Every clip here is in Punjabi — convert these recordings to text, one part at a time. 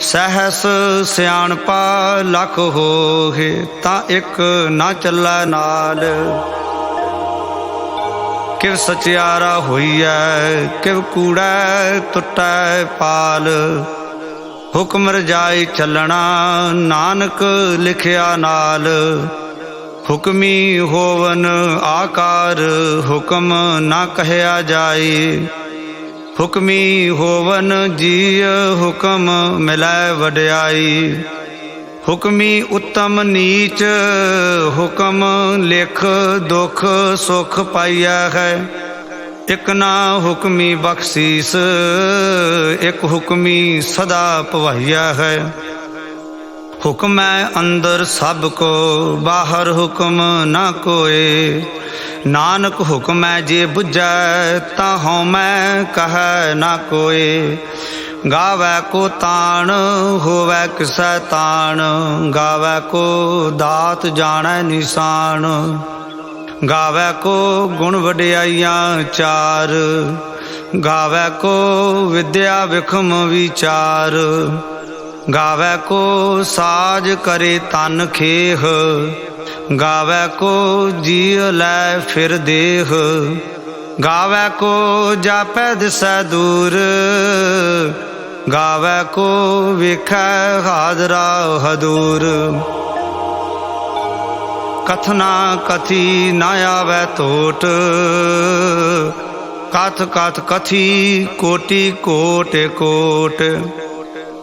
ਸਹਸ ਸਿਆਣਪਾ ਲਖ ਹੋਏ ਤਾਂ ਇੱਕ ਨਾ ਚੱਲੈ ਨਾਲ। ਕਿਵ ਸਚਿਆਰਾ ਹੋਈਐ, ਕਿਵ ਕੂੜੈ ਟੁੱਟੈ ਪਾਲ। ਹੁਕਮ ਰਜਾਈ ਚੱਲਣਾ, ਨਾਨਕ ਲਿਖਿਆ ਨਾਲ। ਹੁਕਮੀ ਹੋਵਨ ਆਕਾਰ, ਹੁਕਮ ਨਾ ਕਹਿਆ ਜਾਏ ਹੁਕਮੀ ਹੋਵਨ ਜੀ ਹੁਕਮ ਮਿਲੈ ਵਡਿਆਈ। ਹੁਕਮੀ ਉੱਤਮ ਨੀਚ ਹੁਕਮ ਲਿਖ ਦੁਖ ਸੁਖ ਪਾਈਆ ਹੈ। ਇਕ ਨਾ ਹੁਕਮੀ ਬਖਸ਼ੀਸ, ਇਕ ਹੁਕਮੀ ਸਦਾ ਭਵਾਈਆ ਹੈ। ਹੁਕਮ ਹੈ ਅੰਦਰ ਸਭ ਕੋ, ਬਾਹਰ ਹੁਕਮ ਨਾ ਕੋਏ। ਨਾਨਕ ਹੁਕਮ ਹੈ ਜੇ 부ਝੈ ਤਾਂ ਹਉ ਮੈਂ ਕਹੈ ਨਾ ਕੋਏ। ਗਾਵੈ ਕੋ ਤਾਣ, ਹੋਵੈ ਕਿਸੈ ਤਾਣ। ਗਾਵੈ ਕੋ ਦਾਤ ਜਾਣੈ ਨਿਸ਼ਾਨ। ਗਾਵੈ ਕੋ ਗੁਣ ਵਡਿਆਈਆਂ ਚਾਰ। ਗਾਵੈ ਕੋ ਵਿਦਿਆ ਵਿਖਮ ਵਿਚਾਰ। ਗਾਵੈ ਕੋ ਸਾਜ ਕਰੇ ਤਨ ਖੇਹ, ਗਾਵੈ ਕੋ ਜੀਅ ਲੈ ਫਿਰ ਦੇਹ, ਗਾਵੈ ਕੋ ਜਾਪੈ ਦਿਸੈ ਦੂਰ, ਗਾਵੈ ਕੋ ਵਿਖੈ ਹਾਜ਼ਰਾ ਹਦੂਰ। ਕਥਨਾ ਕਥੀ ਨਾ ਆਵੈ ਟੋਟ ਕਥ ਕਥ ਕਥੀ ਕੋਟੀ ਕੋਟ ਕੋਟ।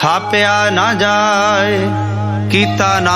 ਥਾਪਿਆ ਨਾ ਜਾਏ ਕੀਤਾ ਨਾ